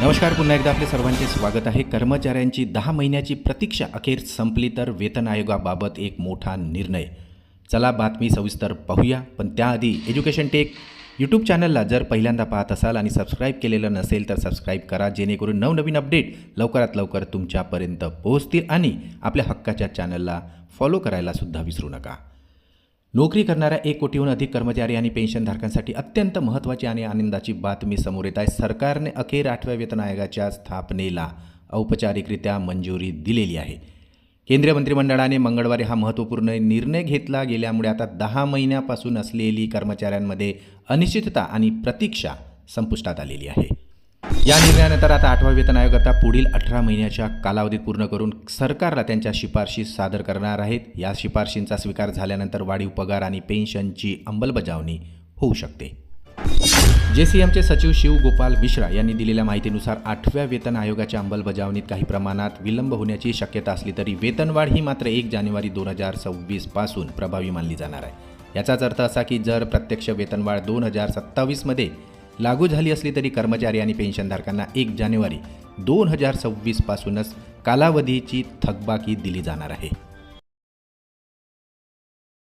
नमस्कार पुन्हा एकदा आपले सर्वांचे स्वागत आहे. कर्मचाऱ्यांची दहा महिन्याची प्रतीक्षा अखेर संपली तर वेतन आयोगाबाबत एक मोठा निर्णय. चला बातमी सविस्तर पाहूया पण त्याआधी एज्युकेशन टेक यूट्यूब चॅनलला जर पहिल्यांदा पाहत असाल आणि सबस्क्राईब केलेलं नसेल तर सबस्क्राईब करा जेणेकरून नवनवीन अपडेट लवकरात लवकर तुमच्यापर्यंत पोहोचतील आणि आपल्या हक्काच्या चॅनलला फॉलो करायला सुद्धा विसरू नका. नोकरी करणाऱ्या एक कोटीहून अधिक कर्मचारी आणि पेन्शनधारकांसाठी अत्यंत महत्त्वाची आणि आनंदाची बातमी समोर येत आहे. सरकारने अखेर आठव्या वेतन आयोगाच्या स्थापनेला औपचारिकरित्या मंजुरी दिलेली आहे. केंद्रीय मंत्रिमंडळाने मंगळवारी हा महत्त्वपूर्ण निर्णय घेतला. गेल्यामुळे आता दहा महिन्यापासून असलेली कर्मचाऱ्यांमध्ये अनिश्चितता आणि प्रतीक्षा संपुष्टात आलेली आहे. या निर्णयानंतर आता आठवा वेतन आयोगाचा पुढील अठरा महिन्याच्या कालावधीत पूर्ण करून सरकारला त्यांच्या शिफारशी सादर करणार आहेत. या शिफारशींचा स्वीकार झाल्यानंतर वाढीव पगार आणि पेन्शनची अंमलबजावणी होऊ शकते. जे सी एमचे सचिव शिवगोपाल मिश्रा यांनी दिलेल्या माहितीनुसार आठव्या वेतन आयोगाच्या अंमलबजावणीत काही प्रमाणात विलंब होण्याची शक्यता असली तरी वेतनवाढ ही मात्र एक जानेवारी दोन हजार सव्वीसपासून प्रभावी मानली जाणार आहे. याचाच अर्थ असा की जर प्रत्यक्ष वेतनवाढ दोन हजार सत्तावीसमध्ये लागू झाली असली तरी कर्मचारी आणि पेन्शनधारकांना एक जानेवारी दोन हजार सव्वीसपासूनच कालावधीची थकबाकी दिली जाणार आहे.